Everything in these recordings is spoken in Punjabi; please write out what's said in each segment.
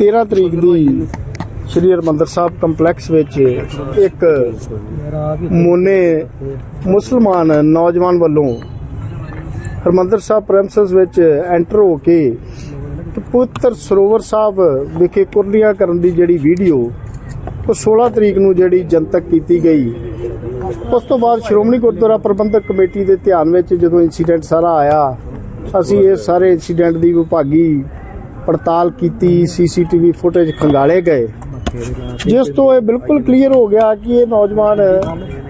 13 ਤਰੀਕ ਦੀ ਸ਼੍ਰੀ ਹਰਿਮੰਦਰ ਸਾਹਿਬ ਕੰਪਲੈਕਸ ਵਿੱਚ ਇੱਕ ਮੋਨੇ ਮੁਸਲਮਾਨ ਨੌਜਵਾਨ ਵੱਲੋਂ ਹਰਿਮੰਦਰ ਸਾਹਿਬ ਪ੍ਰੈਮਿਸਸ ਵਿੱਚ ਐਂਟਰ ਹੋ ਕੇ ਪੁੱਤਰ ਸਰੋਵਰ ਸਾਹਿਬ ਵਿਖੇ ਕੁਰਲੀਆਂ ਕਰਨ ਦੀ ਜਿਹੜੀ ਵੀਡੀਓ ਉਹ 16 ਤਰੀਕ ਨੂੰ ਜਿਹੜੀ ਜਨਤਕ ਕੀਤੀ ਗਈ। ਉਸ ਤੋਂ ਬਾਅਦ ਸ਼੍ਰੋਮਣੀ ਗੁਰਦੁਆਰਾ ਪ੍ਰਬੰਧਕ ਕਮੇਟੀ ਦੇ ਧਿਆਨ ਵਿੱਚ ਜਦੋਂ ਇਨਸੀਡੈਂਟ ਸਾਰਾ ਆਇਆ, ਅਸੀਂ ਇਹ ਸਾਰੇ ਇਨਸੀਡੈਂਟ ਦੀ ਵਿਭਾਗੀ ਪੜਤਾਲ ਕੀਤੀ, ਸੀਸੀਟੀਵੀ ਫੁਟੇਜ ਖੰਗਾਲੇ ਗਏ। ਜਿਸ ਤੋਂ ਇਹ ਬਿਲਕੁਲ ਕਲੀਅਰ ਹੋ ਗਿਆ ਕਿ ਇਹ ਨੌਜਵਾਨ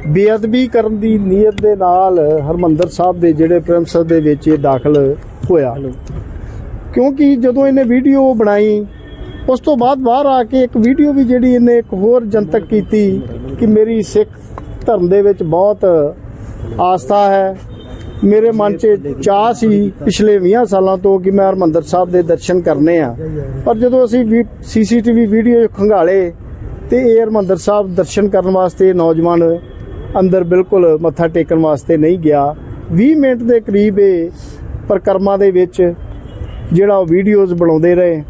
ਬੇਅਦਬੀ ਕਰਨ ਦੀ ਨੀਅਤ ਦੇ ਨਾਲ ਹਰਮੰਦਰ ਸਾਹਿਬ ਦੇ ਜਿਹੜੇ ਪ੍ਰੈਮਿਸਸ ਦੇ ਵਿੱਚ ਇਹ ਦਾਖਲ ਹੋਇਆ। ਕਿਉਂਕਿ ਜਦੋਂ ਇਹਨੇ ਵੀਡੀਓ ਬਣਾਈ, ਉਸ ਤੋਂ ਬਾਅਦ ਬਾਹਰ ਆ ਕੇ ਇੱਕ ਵੀਡੀਓ ਵੀ ਜਿਹੜੀ ਇਹਨੇ ਇੱਕ ਹੋਰ ਜਨਤਕ ਕੀਤੀ ਕਿ ਮੇਰੀ ਸਿੱਖ ਧਰਮ ਦੇ ਵਿੱਚ ਬਹੁਤ ਆਸਥਾ ਹੈ ਮੇਰੇ ਮਨ 'ਚ ਚਾਹ ਸੀ ਪਿਛਲੇ 20 ਸਾਲਾਂ ਤੋਂ ਕਿ ਮੈਂ ਹਰਮੰਦਰ ਸਾਹਿਬ ਦੇ ਦਰਸ਼ਨ ਕਰਨੇ ਆ। ਪਰ ਜਦੋਂ ਅਸੀਂ ਸੀਸੀਟੀਵੀ ਵੀਡੀਓ ਖੰਗਾਲੇ ਤੇ ਇਹ ਹਰਮੰਦਰ ਸਾਹਿਬ ਦਰਸ਼ਨ ਕਰਨ ਵਾਸਤੇ ਨੌਜਵਾਨ ਅੰਦਰ ਬਿਲਕੁਲ ਮੱਥਾ ਟੇਕਣ ਵਾਸਤੇ ਨਹੀਂ ਗਿਆ। 20 ਮਿੰਟ ਦੇ ਕਰੀਬ ਇਹ ਪ੍ਰਕਰਮਾਂ ਦੇ ਵਿੱਚ ਜਿਹੜਾ ਉਹ ਵੀਡੀਓਜ਼ ਬਣਾਉਂਦੇ ਰਹੇ,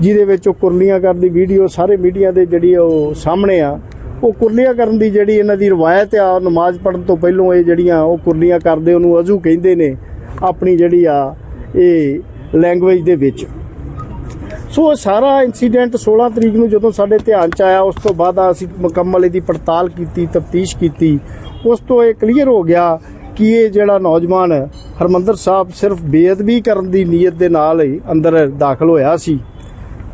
ਜਿਹਦੇ ਵਿੱਚ ਉਹ ਕੁਰਲੀਆਂ ਕਰਦੀ ਵੀਡੀਓ ਸਾਰੇ ਮੀਡੀਆ ਦੇ ਜਿਹੜੀ ਉਹ ਸਾਹਮਣੇ ਆ ਉਹ ਕੁਰਲੀਆਂ ਕਰਨ ਦੀ ਜਿਹੜੀ ਇਹਨਾਂ ਦੀ ਰਵਾਇਤ ਆ ਨਮਾਜ਼ ਪੜ੍ਹਨ ਤੋਂ ਪਹਿਲਾਂ ਇਹ ਜਿਹੜੀਆਂ ਉਹ ਕੁਰਲੀਆਂ ਕਰਦੇ, ਉਹਨੂੰ ਅਜ਼ੂ ਕਹਿੰਦੇ ਨੇ ਆਪਣੀ ਜਿਹੜੀ ਆ, ਇਹ ਲੈਂਗੁਏਜ ਦੇ ਵਿੱਚ। ਸੋ ਇਹ ਸਾਰਾ ਇਨਸੀਡੈਂਟ 16 ਤਰੀਕ ਨੂੰ ਜਦੋਂ ਸਾਡੇ ਧਿਆਨ ਚ ਆਇਆ, ਉਸ ਤੋਂ ਬਾਅਦ ਅਸੀਂ ਮੁਕੰਮਲ ਇਹਦੀ ਪੜਤਾਲ ਕੀਤੀ, ਤਫਤੀਸ਼ ਕੀਤੀ। ਉਸ ਤੋਂ ਇਹ ਕਲੀਅਰ ਹੋ ਗਿਆ ਕਿ ਇਹ ਜਿਹੜਾ ਨੌਜਵਾਨ ਹਰਮੰਦਰ ਸਾਹਿਬ ਸਿਰਫ ਬੇਅਦਬੀ ਕਰਨ ਦੀ ਨੀਅਤ ਦੇ ਨਾਲ ਹੀ ਅੰਦਰ ਦਾਖਲ ਹੋਇਆ ਸੀ।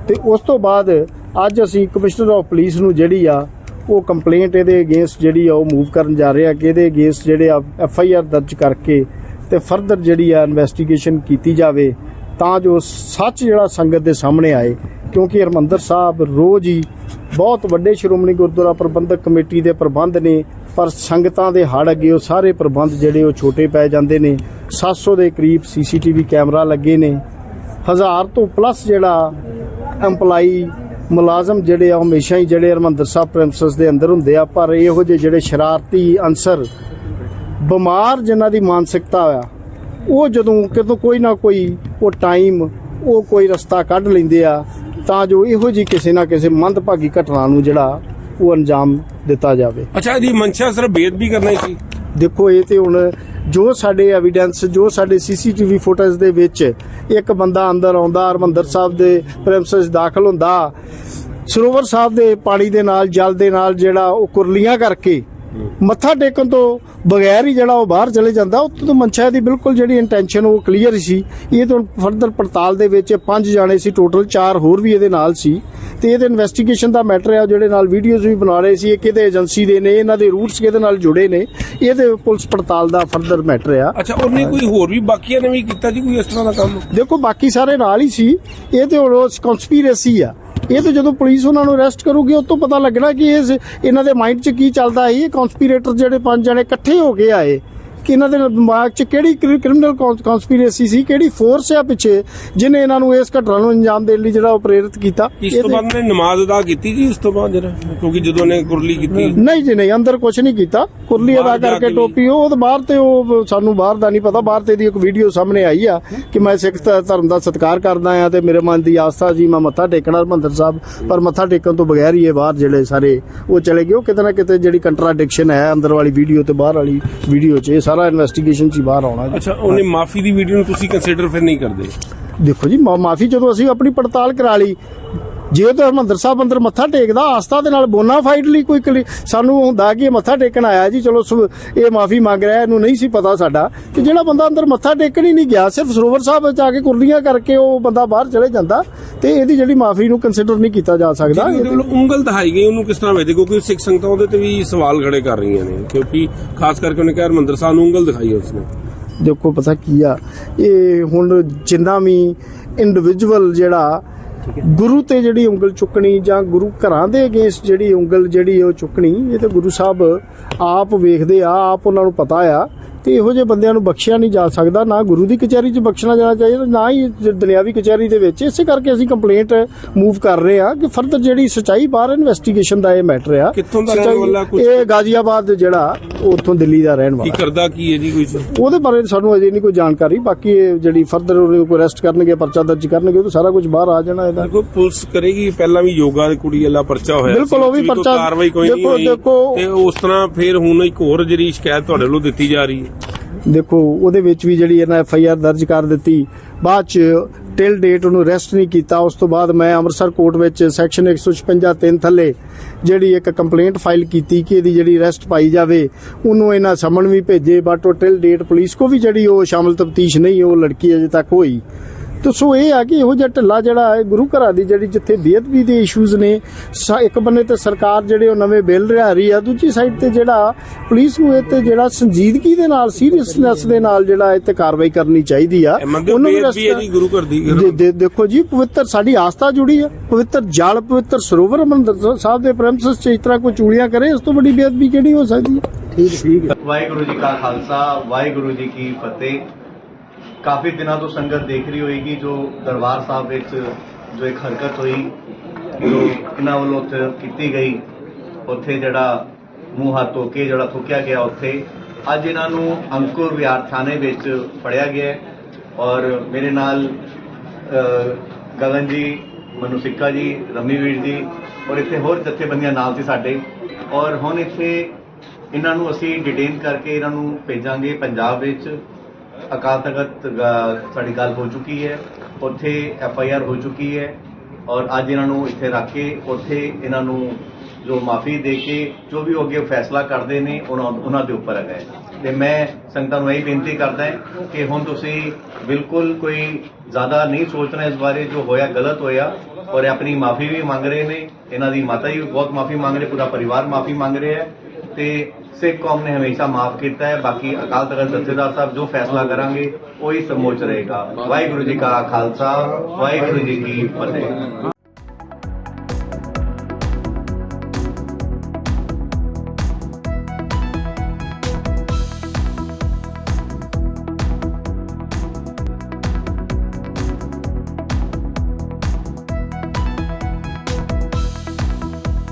ਤੇ ਉਸ ਤੋਂ ਬਾਅਦ ਅੱਜ ਅਸੀਂ ਕਮਿਸ਼ਨਰ ਆਫ ਪੁਲਿਸ ਨੂੰ ਜਿਹੜੀ ਆ ਉਹ ਕੰਪਲੇਂਟ ਇਹਦੇ ਅਗੇਂਸਟ ਜਿਹੜੀ ਆ ਉਹ ਮੂਵ ਕਰਨ ਜਾ ਰਹੇ ਆ ਕਿ ਇਹਦੇ ਅਗੇਂਸਟ ਜਿਹੜੇ ਆ ਐਫ ਆਈ ਆਰ ਦਰਜ ਕਰਕੇ ਤੇ ਫਰਦਰ ਜਿਹੜੀ ਆ ਇਨਵੈਸਟੀਗੇਸ਼ਨ ਕੀਤੀ ਜਾਵੇ, ਤਾਂ ਜੋ ਸੱਚ ਜਿਹੜਾ ਸੰਗਤ ਦੇ ਸਾਹਮਣੇ ਆਏ। ਕਿਉਂਕਿ ਹਰਮੰਦਰ ਸਾਹਿਬ ਰੋਜ਼ ਹੀ ਬਹੁਤ ਵੱਡੇ ਸ਼੍ਰੋਮਣੀ ਗੁਰਦੁਆਰਾ ਪ੍ਰਬੰਧਕ ਕਮੇਟੀ ਦੇ ਪ੍ਰਬੰਧ ਨੇ, ਪਰ ਸੰਗਤਾਂ ਦੇ ਹੜ ਅੱਗੇ ਉਹ ਸਾਰੇ ਪ੍ਰਬੰਧ ਜਿਹੜੇ ਉਹ ਛੋਟੇ ਪੈ ਜਾਂਦੇ ਨੇ। 700 ਦੇ ਕਰੀਬ ਸੀਸੀਟੀਵੀ ਕੈਮਰਾ ਲੱਗੇ ਨੇ। ਹਜ਼ਾਰ ਤੋਂ ਪਲੱਸ ਜਿਹੜਾ EMPLOYE ਮੁਲਾਜ਼ਮ ਜਿਹੜੇ ਆ ਹਮੇਸ਼ਾ ਹੀ ਜਿਹੜੇ ਹਰਮੰਦਰ ਸਾਹਿਬ ਪ੍ਰੈਮਿਸਸ ਦੇ ਅੰਦਰ ਹੁੰਦੇ ਆ ਪਰ ਇਹੋ ਜਿਹੇ ਜਿਹੜੇ ਸ਼ਰਾਰਤੀ ਅਨਸਰ ਬਿਮਾਰ ਜਿਨ੍ਹਾਂ ਦੀ ਮਾਨਸਿਕਤਾ ਆ ਉਹ ਜਦੋਂ ਕਿਤੋਂ ਕੋਈ ਨਾ ਕੋਈ ਉਹ ਟਾਈਮ ਉਹ ਕੋਈ ਰਸਤਾ ਕੱਢ ਲੈਂਦੇ ਆ ਤਾਂ ਜੋ ਇਹੋ ਜੀ ਕਿਸੇ ਨਾ ਕਿਸੇ ਮੰਦਭਾਗੀ ਘਟਨਾ ਨੂੰ ਜਿਹੜਾ ਉਹ ਅੰਜਾਮ ਦਿੱਤਾ ਜਾਵੇ। ਅੱਛਾ ਇਹਦੀ ਮਨਸ਼ਾ ਸਿਰਫ ਬੇਅਦਬੀ ਕਰਨਾ ਹੀ ਸੀ? ਦੇਖੋ ਇਹ ਤੇ ਹੁਣ ਜੋ ਸਾਡੇ ਐਵੀਡੈਂਸ ਜੋ ਸਾਡੇ ਸੀਸੀਟੀਵੀ ਫੁਟੇਜ ਦੇ ਵਿੱਚ ਇੱਕ ਬੰਦਾ ਅੰਦਰ ਆਉਂਦਾ, ਹਰਮੰਦਰ ਸਾਹਿਬ ਦੇ ਪ੍ਰੈਮਿਸਸ ਦਾਖਲ ਹੁੰਦਾ, ਸਰੋਵਰ ਸਾਹਿਬ ਦੇ ਪਾਣੀ ਦੇ ਨਾਲ, ਜਲ ਦੇ ਨਾਲ ਜਿਹੜਾ ਉਹ ਕੁਰਲੀਆਂ ਕਰਕੇ ਮੱਥਾ ਟੇਕਣ ਤੋਂ ਬਗੈਰ ਹੀ ਜਿਹੜਾ ਉਹ ਬਾਹਰ ਚਲੇ ਜਾਂਦਾ ਉਹ ਤੋਂ ਮਨਸ਼ਾ ਦੀ ਬਿਲਕੁਲ ਜਿਹੜੀ ਇੰਟੈਂਸ਼ਨ ਉਹ ਕਲੀਅਰ ਸੀ। ਇਹ ਤੋਂ ਫਰਦਰ ਪੜਤਾਲ ਦੇ ਵਿੱਚ ਪੰਜ ਜਾਣੇ ਸੀ ਟੋਟਲ ਚਾਰ ਹੋਰ ਵੀ ਇਹਦੇ ਨਾਲ ਸੀ। ਤੇ ਇਹਦੇ ਇਨਵੈਸਟੀਗੇਸ਼ਨ ਦਾ ਮੈਟਰ ਹੈ ਉਹ ਜਿਹੜੇ ਨਾਲ ਵੀਡੀਓਜ਼ ਵੀ ਬਣਾ ਰਹੇ ਸੀ ਇਹ ਕਿਹਦੇ ਏਜੰਸੀ ਦੇ ਨੇ ਇਹਨਾਂ ਦੇ ਰੂਟਸ ਕਿਹਦੇ ਨਾਲ ਜੁੜੇ ਨੇ ਇਹਦੇ ਪੁਲਿਸ ਪੜਤਾਲ ਦਾ ਫਰਦਰ ਮੈਟਰ ਆ। ਅੱਛਾ ਉਹਨੇ ਕੋਈ ਹੋਰ ਵੀ ਬਾਕੀਆਂ ਨੇ ਵੀ ਕੀਤਾ ਜੀ ਕੋਈ ਇਸ ਤਰ੍ਹਾਂ ਦਾ ਕੰਮ? ਦੇਖੋ ਬਾਕੀ ਸਾਰੇ ਨਾਲ ਹੀ ਸੀ। ਇਹ ਤੇ ਹੁਣ ਕਨਸਪੀਰੇਸੀ ਆ। ਇਹ ਤਾਂ ਜਦੋਂ ਪੁਲਿਸ ਉਹਨਾਂ ਨੂੰ ਅਰੈਸਟ ਕਰੂਗੀ ਉਸ ਤੋਂ ਪਤਾ ਲੱਗਣਾ ਕਿ ਇਹ ਇਹਨਾਂ ਦੇ ਮਾਈਂਡ 'ਚ ਕੀ ਚੱਲਦਾ ਹੈ। ਇਹ ਕਨਸਪੀਰੇਟਰ ਜਿਹੜੇ ਪੰਜ ਜਣੇ ਇਕੱਠੇ ਹੋ ਕੇ ਆਏ। ਕਿ ਇਹਨਾਂ ਦੇ ਦਿਮਾਗ 'ਚ ਕਿਹੜੀ ਕ੍ਰਿਮੀਨਲ ਕਨਸਪੀਰੇਸੀ ਸੀ ਕਿਹੜੀ ਫੋਰਸ ਆ ਪਿੱਛੇ ਜਿਹਨੇ ਇਹਨਾਂ ਨੂੰ ਇਸ ਘਟਨਾ ਨੂੰ ਅੰਜਾਮ ਦੇਣ ਲਈ ਜਿਹੜਾ ਉਹ ਪ੍ਰੇਰਿਤ ਕੀਤਾ? ਇਸ ਤੋਂ ਬਾਅਦ ਨੇ ਨਮਾਜ਼ ਅਦਾ ਕੀਤੀ ਜੀ ਇਸ ਤੋਂ ਬਾਅਦ ਜਿਹੜਾ? ਕਿਉਂਕਿ ਜਦੋਂ ਨੇ ਕੁਰਲੀ ਕੀਤੀ। ਨਹੀਂ ਜੀ ਨਹੀਂ ਅੰਦਰ ਕੁਝ ਨਹੀਂ ਕੀਤਾ। ਕੁਰਲੀ ਅਦਾ ਕਰਕੇ ਟੋਪੀ ਉਹ ਬਾਹਰ ਤੇ ਉਹ ਸਾਨੂੰ ਬਾਹਰ ਦਾ ਨਹੀਂ ਪਤਾ। ਬਾਹਰ ਤੇ ਦੀ ਇੱਕ ਵੀਡੀਓ ਸਾਹਮਣੇ ਆਈ ਆ ਕਿ ਮੈਂ ਸਿੱਖ ਧਰਮ ਦਾ ਸਤਿਕਾਰ ਕਰਦਾ ਆ ਤੇ ਮੇਰੇ ਮਨ ਦੀ ਆਸਥਾ ਜੀ ਮੈਂ ਮੱਥਾ ਟੇਕਣਾ ਹਰਮੰਦਰ ਸਾਹਿਬ ਪਰ ਮੱਥਾ ਟੇਕਣ ਤੋਂ ਬਗੈਰ ਹੀ ਇਹ ਬਾਹਰ ਜਿਹੜੇ ਸਾਰੇ ਉਹ ਚਲੇ ਗਏ। ਉਹ ਕਿਤੇ ਨਾ ਕਿਤੇ ਜਿਹੜੀ ਕੰਟਰਾਡਿਕਸ਼ਨ ਹੈ ਅੰਦਰ ਵਾਲੀ ਵੀਡੀਓ ਤੇ ਬਾਹਰ ਵਾਲੀ ਵੀਡੀਓ 'ਚ ਇਹ ਸਾਰਾ ਇਨਵੈਸਟੀਗੇਸ਼ਨ 'ਚ ਹੀ ਬਾਹਰ ਆਉਣਾ। ਅੱਛਾ ਉਹਨੇ ਮਾਫੀ ਦੀ ਵੀਡੀਓ ਨੂੰ ਤੁਸੀਂ ਕੰਸੀਡਰ ਫਿਰ ਨਹੀਂ ਕਰਦੇ ਦੇਖੋ ਜੀ ਮਾਫੀ ਜਦੋਂ ਅਸੀਂ ਆਪਣੀ ਪੜਤਾਲ ਕਰਾ ਲਈ ਜੇ ਤਾਂ ਹਰਮੰਦਰ ਸਾਹਿਬ ਅੰਦਰ ਮੱਥਾ ਟੇਕਦਾ ਆਸਥਾ ਦੇ ਨਾਲ ਬੋਨਾਫਾਈਡ ਲਈ ਕੋਈ ਸਾਨੂੰ ਹੁੰਦਾ ਕਿ ਮੱਥਾ ਟੇਕਣ ਆਇਆ ਜੀ ਚਲੋ ਇਹ ਮਾਫੀ ਮੰਗ ਰਿਹਾ ਇਹਨੂੰ ਨਹੀਂ ਸੀ ਪਤਾ ਸਾਡਾ। ਕਿ ਜਿਹੜਾ ਬੰਦਾ ਅੰਦਰ ਮੱਥਾ ਟੇਕਣ ਹੀ ਨਹੀਂ ਗਿਆ ਸਿਰਫ ਸਰੋਵਰ ਸਾਹਿਬ ਵਿੱਚ ਆ ਕੇ ਕੁਰਲੀਆਂ ਕਰਕੇ ਉਹ ਬੰਦਾ ਬਾਹਰ ਚਲੇ ਜਾਂਦਾ ਤੇ ਇਹਦੀ ਜਿਹੜੀ ਮਾਫੀ ਨੂੰ ਕੰਸੀਡਰ ਨਹੀਂ ਕੀਤਾ ਜਾ ਸਕਦਾ। ਉਂਗਲ ਦਿਖਾਈ ਗਈ ਉਹਨੂੰ ਕਿਸ ਤਰ੍ਹਾਂ ਵੇਖਦੇ? ਕਿਉਂਕਿ ਸਿੱਖ ਸੰਗਤਾਂ ਉਹਦੇ ਤੇ ਵੀ ਸਵਾਲ ਖੜੇ ਕਰ ਰਹੀਆਂ ਨੇ ਕਿਉਂਕਿ ਖਾਸ ਕਰਕੇ ਉਹਨੇ ਕਿਹਾ ਹਰਮੰਦਰ ਸਾਹਿਬ ਨੂੰ ਉਂਗਲ ਦਿਖਾਈ ਉਸਨੇ। ਦੇਖੋ ਪਤਾ ਕੀ ਆ ਇਹ ਹੁਣ ਜਿੰਨਾ ਵੀ ਇੰਡੀਵਿਜੂਅਲ ਜਿਹੜਾ ਗੁਰੂ ਤੇ ਜਿਹੜੀ ਉਂਗਲ ਚੁੱਕਣੀ ਜਾਂ ਗੁਰੂ ਘਰਾਂ ਦੇ ਅਗੇਂਸਟ ਜਿਹੜੀ ਉਂਗਲ ਜਿਹੜੀ ਉਹ ਚੁੱਕਣੀ, ਇਹ ਤਾਂ ਗੁਰੂ ਸਾਹਿਬ ਆਪ ਵੇਖਦੇ ਆ, ਆਪ ਉਹਨਾਂ ਨੂੰ ਪਤਾ ਆ। ਤੇ ਇਹੋ ਜਿਹੇ ਬੰਦਿਆਂ ਨੂੰ ਬਖਸ਼ਿਆ ਨਹੀਂ ਜਾ ਸਕਦਾ ਨਾ ਗੁਰੂ ਦੀ ਕਚਹਿਰੀ 'ਚ ਬਖਸ਼ਣਾ ਜਾਣਾ ਚਾਹੀਦਾ ਨਾ ਹੀ ਦੁਨਿਆਵੀ ਕਚਹਿਰੀ ਦੇ ਵਿੱਚ। ਇਸੇ ਕਰਕੇ ਅਸੀਂ ਕੰਪਲੇਂਟ ਮੂਵ ਕਰ ਰਹੇ ਹਾਂ ਕਿ ਫਰਦਰ ਜਿਹੜੀ ਸਚਾਈ ਬਾਹਰ ਇਨਵੈਸਟੀਗੇਸ਼ਨ ਦਾ ਇਹ ਮੈਟਰ ਆ। ਕਿੱਥੋਂ ਦਾ ਰਹਿਣ ਵਾਲਾ ਕੁਛ- ਇਹ ਗਾਜ਼ੀਆਬਾਦ ਜਿਹੜਾ ਉੱਥੋਂ ਦਿੱਲੀ ਦਾ ਰਹਿਣ ਕੀ ਵਾਲਾ ਕਰਦਾ ਕੀ ਹੈ ਜੀ ਕੋਈ? ਉਹਦੇ ਬਾਰੇ ਸਾਨੂੰ ਅਜੇ ਨਹੀਂ ਕੋਈ ਜਾਣਕਾਰੀ ਬਾਕੀ ਇਹ ਜਿਹੜੀ ਫਰਦਰ ਉਹਨੂੰ ਕੋਈ ਅਰੈਸਟ ਕਰਨਗੇ ਪਰਚਾ ਦਰਜ ਕਰਨਗੇ ਉਹ ਸਾਰਾ ਕੁਝ ਬਾਹਰ ਆ ਜਾਣਾ ਇਹਦਾ। ਦੇਖੋ ਪੁਲਿਸ ਕਰੇਗੀ ਪਹਿਲਾਂ ਵੀ ਯੋਗਾ ਦੀ ਕੁੜੀ ਵਾਲਾ ਪਰਚਾ ਹੋਇਆ ਬਿਲਕੁਲ, ਉਹ ਵੀ ਕੋਈ ਪਰਚਾ- ਕਾਰਵਾਈ ਕੋਈ ਨਹੀਂ ਦੇਖੋ- ਹੋਈ। ਦੇਖੋ- ਤੇ ਉਸ ਤਰ੍ਹਾਂ ਫਿਰ ਹੁਣ ਇੱਕ ਹੋਰ ਜਿਹੜੀ ਸ਼ਿਕਾਇਤ ਤੁਹਾਡੇ ਵੱਲੋਂ ਦਿੱਤੀ ਜਾ ਰਹੀ ਹੈ। ਦੇਖੋ, ਉਹਦੇ ਵਿੱਚ ਵੀ ਜਿਹੜੀ ਇਹਨਾਂ ਐਫ ਆਈ ਆਰ ਦਰਜ ਕਰ ਦਿੱਤੀ, ਬਾਅਦ ਚ ਟਿਲ ਡੇਟ ਉਹਨੂੰ ਰੈਸਟ ਨਹੀਂ ਕੀਤਾ, ਉਸ ਤੋਂ ਬਾਅਦ ਮੈਂ ਅੰਮ੍ਰਿਤਸਰ ਕੋਰਟ ਵਿੱਚ ਸੈਕਸ਼ਨ 156 3 ਥੱਲੇ ਜਿਹੜੀ ਇੱਕ ਕੰਪਲੇਂਟ ਫਾਈਲ ਕੀਤੀ ਕਿ ਇਹਦੀ ਜਿਹੜੀ ਰੈਸਟ ਪਾਈ ਜਾਵੇ, ਉਹਨੂੰ ਇਹਨਾਂ ਸਮਨ ਵੀ ਭੇਜੇ ਬਟ ਉਹ ਟਿਲ ਡੇਟ ਪੁਲਿਸ ਕੋ ਵੀ ਜਿਹੜੀ ਉਹ ਸ਼ਾਮਲ ਤਫਤੀਸ਼ ਨਹੀਂ, ਉਹ ਲੜਕੀ ਅਜੇ ਤੱਕ ਹੋਈ। ਤੇ ਸੋ ਇਹ ਆ ਕਿ ਇਹੋ ਜਿਹਾ ਢਿੱਲਾ ਜਿਹੜਾ ਹੈ ਗੁਰੂ ਘਰਾਂ ਦੀ ਜਿਹੜੀ ਜਿੱਥੇ ਬੇਅਦਬੀ ਦੇ ਇਸ਼ੂਜ਼ ਨੇ ਇੱਕ ਬੰਨੇ ਤੇ ਸਰਕਾਰ ਜਿਹੜੇ ਉਹ ਨਵੇਂ ਬਿੱਲ ਲਿਆ ਰਹੀ ਆ ਦੂਜੀ ਸਾਈਡ ਤੇ ਜਿਹੜਾ ਪੁਲਿਸ ਨੂੰ ਇਹ ਤੇ ਜਿਹੜਾ ਸੰਜੀਦਗੀ ਦੇ ਨਾਲ ਸੀਰੀਅਸਨੈਸ ਦੇ ਨਾਲ ਜਿਹੜਾ ਇਹ ਤੇ ਕਾਰਵਾਈ ਕਰਨੀ ਚਾਹੀਦੀ ਆ। ਉਹਨੂੰ ਰਸਤਾ- ਜੀ ਗੁਰੂ ਘਰ ਦੀ ਦੇਖੋ ਜੀ ਪਵਿੱਤਰ ਸਾਡੀ ਆਸਥਾ ਜੁੜੀ ਹੈ ਪਵਿੱਤਰ ਜਲ ਪਵਿੱਤਰ ਸਰੋਵਰ ਮੰਦਰ ਸਾਹਿਬ ਦੇ ਪ੍ਰੈਮਿਸਸ 'ਚ ਇਸ ਤਰ੍ਹਾਂ ਕੋਈ ਚੂੜੀਆਂ ਕਰੇ ਇਸ ਤੋਂ ਵੱਡੀ ਬੇਅਦਬੀ ਕਿਹੜੀ ਹੋ ਸਕਦੀ ਹੈ ਠੀਕ ਠੀਕ ਵਾਹਿਗੁਰੂ ਜੀ ਕਾ ਖਾਲਸਾ ਵਾਹਿਗੁਰੂ ਜੀ ਕੀ ਫਤਿਹ। ਕਾਫੀ ਦਿਨਾਂ ਤੋਂ ਸੰਗਤ ਦੇਖ ਰਹੀ ਹੋਏਗੀ ਜੋ ਦਰਬਾਰ ਸਾਹਿਬ ਵਿੱਚ ਜੋ ਇੱਕ ਹਰਕਤ ਹੋਈ, ਜੋ ਇਹਨਾਂ ਵੱਲੋਂ ਉੱਥੇ ਕੀਤੀ ਗਈ, ਉੱਥੇ ਜਿਹੜਾ ਮੂੰਹ ਹੱਥ ਧੋ ਕੇ ਜਿਹੜਾ ਥੁੱਕਿਆ ਗਿਆ ਉੱਥੇ। ਅੱਜ ਇਹਨਾਂ ਨੂੰ ਅੰਕੁਰ ਵਿਹਾਰ ਥਾਣੇ ਵਿੱਚ ਫੜਿਆ ਗਿਆ ਔਰ ਮੇਰੇ ਨਾਲ ਗਗਨ ਜੀ, ਮਨੂ ਸਿੱਕਾ ਜੀ, ਰਮੀ ਵੀਰ ਜੀ ਔਰ ਇੱਥੇ ਹੋਰ ਜਥੇਬੰਦੀਆਂ ਨਾਲ ਸੀ ਸਾਡੇ। ਔਰ ਹੁਣ ਇੱਥੇ ਇਹਨਾਂ ਨੂੰ ਅਸੀਂ ਡਿਟੇਨ ਕਰਕੇ ਇਹਨਾਂ ਨੂੰ ਭੇਜਾਂਗੇ ਪੰਜਾਬ ਵਿੱਚ। ਅਕਾਲ ਤਖਤ ਸਾਡੀ ਗੱਲ ਹੋ ਚੁੱਕੀ ਹੈ। ਉੱਥੇ ਐਫ ਆਈ ਆਰ ਹੋ ਚੁੱਕੀ ਹੈ ਔਰ ਅੱਜ ਇਹਨਾਂ ਨੂੰ ਇੱਥੇ ਰੱਖ ਕੇ ਉੱਥੇ ਇਹਨਾਂ ਨੂੰ ਜੋ ਮਾਫੀ ਦੇ ਕੇ ਜੋ ਵੀ ਉਹ ਅੱਗੇ ਫੈਸਲਾ ਕਰਦੇ ਨੇ, ਉਹਨਾਂ ਉਹਨਾਂ ਦੇ ਉੱਪਰ ਹੈਗਾ ਹੈ। ਤੇ ਮੈਂ ਸੰਗਤਾਂ ਨੂੰ ਇਹ ਬੇਨਤੀ ਕਰਦਾ ਹਾਂ ਕਿ ਹੁਣ ਤੁਸੀਂ ਬਿਲਕੁਲ ਕੋਈ ਜ਼ਿਆਦਾ ਨਹੀਂ ਸੋਚਣਾ ਇਸ ਬਾਰੇ, ਜੋ ਹੋਇਆ ਗਲਤ ਹੋਇਆ ਔਰ ਇਹ ਆਪਣੀ ਮਾਫੀ ਵੀ ਮੰਗ ਰਹੇ ਨੇ। ਇਹਨਾਂ ਦੀ ਮਾਤਾ ਜੀ ਬਹੁਤ ਮਾਫੀ ਮੰਗ ਰਹੇ, ਪੂਰਾ ਪਰਿਵਾਰ ਮਾਫੀ ਮੰਗ ਰਿਹਾ ਹੈ। ਤੇ ਸਿੱਖ ਕੌਮ ਨੇ ਹਮੇਸ਼ਾ ਮਾਫ ਕੀਤਾ ਹੈ। ਬਾਕੀ ਅਕਾਲ ਤਖਤ ਜਥੇਦਾਰ ਸਾਹਿਬ ਜੋ ਫੈਸਲਾ ਕਰਾਂਗੇ, ਉਹੀ ਸਮੋਚ ਰਹੇਗਾ। ਵਾਹਿਗੁਰੂ ਜੀ ਕਾ ਖਾਲਸਾ, ਵਾਹਿਗੁਰੂ ਜੀ ਕੀ ਫਤਿਹ।